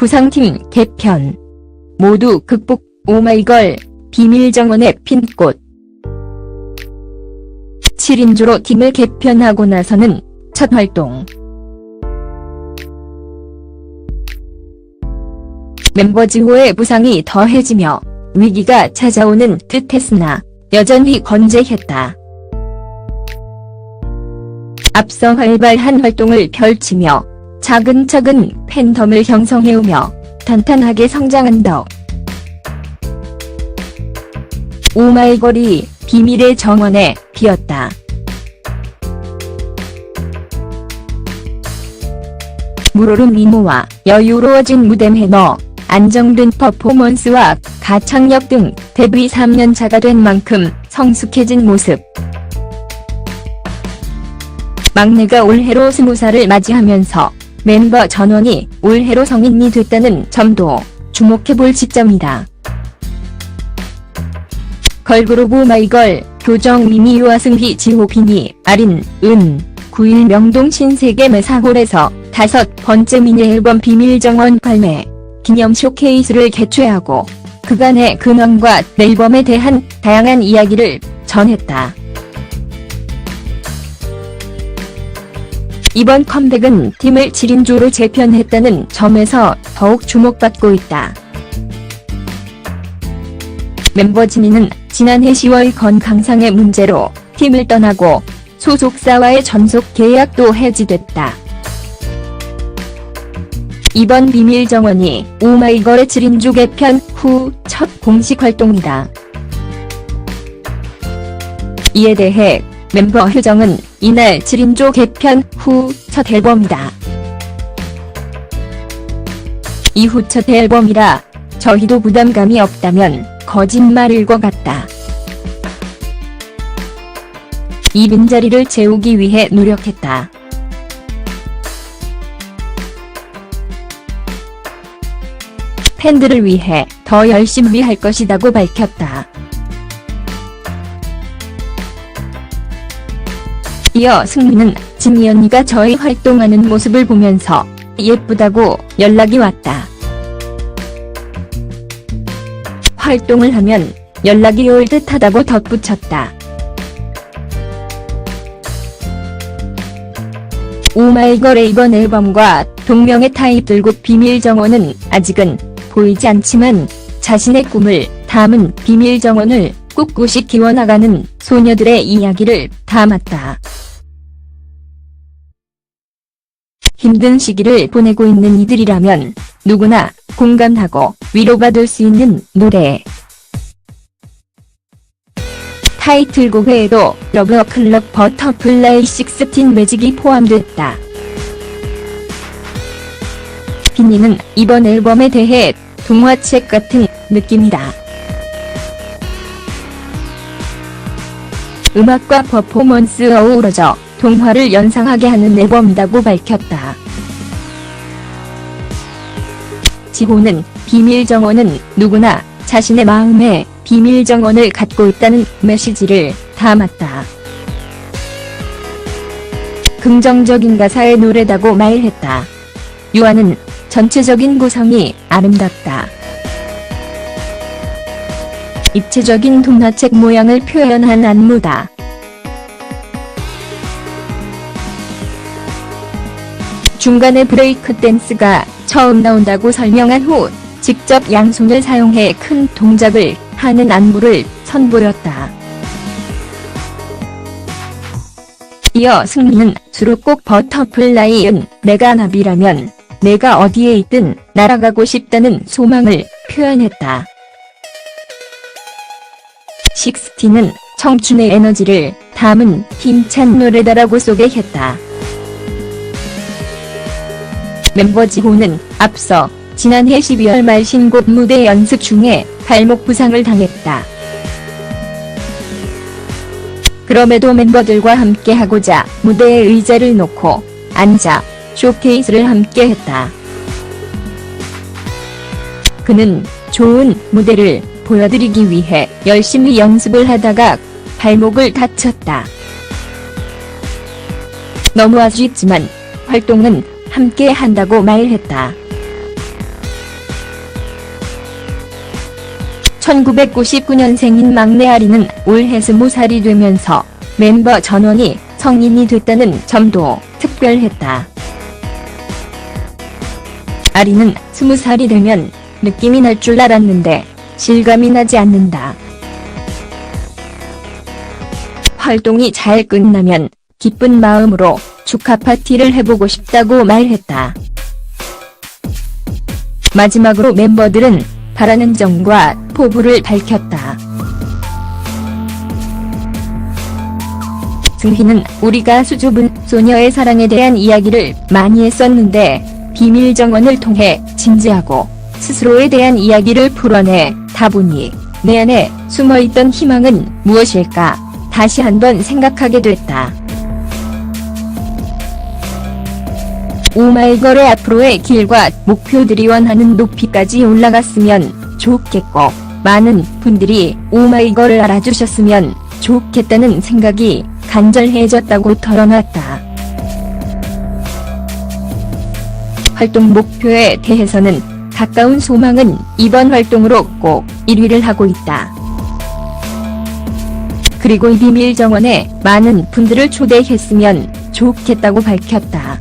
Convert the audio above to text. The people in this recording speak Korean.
부상팀 개편. 모두 극복 오마이걸 비밀 정원의 핀꽃. 7인조로 팀을 개편하고 나서는 첫 활동. 멤버 지호의 부상이 더해지며 위기가 찾아오는 듯했으나 여전히 건재했다. 앞서 활발한 활동을 펼치며 차근차근 팬덤을 형성해오며 탄탄하게 성장한 덕. 오마이걸이 비밀의 정원에 비었다. 무로른 미모와 여유로워진 무대 매너, 안정된 퍼포먼스와 가창력 등 데뷔 3년차가 된 만큼 성숙해진 모습. 막내가 올해로 20살을 맞이하면서 멤버 전원이 올해로 성인이 됐다는 점도 주목해볼 지점이다. 걸그룹 오마이걸, 교정 미미유아 승희 지호 비니, 아린, 은, 9일 명동 신세계 매사홀에서 다섯 번째 미니 앨범 비밀정원 발매, 기념 쇼케이스를 개최하고 그간의 근황과 앨범에 대한 다양한 이야기를 전했다. 이번 컴백은 팀을 7인조로 재편했다는 점에서 더욱 주목받고 있다. 멤버 진이는 지난해 10월 건강상의 문제로 팀을 떠나고 소속사와의 전속 계약도 해지됐다. 이번 비밀 정원이 오마이걸의 7인조 개편 후 첫 공식 활동이다. 이에 대해 멤버 효정은 이날 7인조 개편 후 첫 앨범이다. 이후 첫 앨범이라 저희도 부담감이 없다면 거짓말일 것 같다. 이 빈자리를 채우기 위해 노력했다. 팬들을 위해 더 열심히 할 것이다고 밝혔다. 이어 승리는 진미 언니가 저희 활동하는 모습을 보면서 예쁘다고 연락이 왔다. 활동을 하면 연락이 올 듯하다고 덧붙였다. 오마이걸의 이번 앨범과 동명의 타이틀곡 비밀 정원은 아직은 보이지 않지만 자신의 꿈을 담은 비밀 정원을 꿋꿋이 키워나가는 소녀들의 이야기를 담았다. 힘든 시기를 보내고 있는 이들이라면 누구나 공감하고 위로받을 수 있는 노래. 타이틀곡 외에도 러브 클럽 버터플라이 16 매직이 포함됐다. 비니는 이번 앨범에 대해 동화책 같은 느낌이다. 음악과 퍼포먼스 어우러져 동화를 연상하게 하는 앨범이라고 밝혔다. 지호는 비밀 정원은 누구나 자신의 마음에 비밀 정원을 갖고 있다는 메시지를 담았다. 긍정적인 가사의 노래다고 말했다. 유아는 전체적인 구성이 아름답다. 입체적인 동화책 모양을 표현한 안무다. 중간에 브레이크 댄스가 처음 나온다고 설명한 후 직접 양손을 사용해 큰 동작을 하는 안무를 선보였다. 이어 승리는 수록곡 버터플라이은 내가 나비라면 내가 어디에 있든 날아가고 싶다는 소망을 표현했다. 식스티는 청춘의 에너지를 담은 힘찬 노래다라고 소개했다. 멤버 지호는 앞서 지난해 12월 말 신곡 무대 연습 중에 발목 부상을 당했다. 그럼에도 멤버들과 함께 하고자 무대에 의자를 놓고 앉아 쇼케이스를 함께 했다. 그는 좋은 무대를 보여드리기 위해 열심히 연습을 하다가 발목을 다쳤다. 너무 아쉽지만 활동은 함께 한다고 말했다. 1999년생인 막내 아리는 올해 20살이 되면서 멤버 전원이 성인이 됐다는 점도 특별했다. 아리는 20살이 되면 느낌이 날 줄 알았는데 실감이 나지 않는다. 활동이 잘 끝나면 기쁜 마음으로 축하 파티를 해보고 싶다고 말했다. 마지막으로 멤버들은 바라는 점과 포부를 밝혔다. 승희는 우리가 수줍은 소녀의 사랑에 대한 이야기를 많이 했었는데 비밀 정원을 통해 진지하고 스스로에 대한 이야기를 풀어내 다 보니 내 안에 숨어있던 희망은 무엇일까 다시 한번 생각하게 됐다. 오마이걸의 앞으로의 길과 목표들이 원하는 높이까지 올라갔으면 좋겠고 많은 분들이 오마이걸을 알아주셨으면 좋겠다는 생각이 간절해졌다고 털어놨다. 활동 목표에 대해서는 가까운 소망은 이번 활동으로 꼭 1위를 하고 있다. 그리고 이 비밀 정원에 많은 분들을 초대했으면 좋겠다고 밝혔다.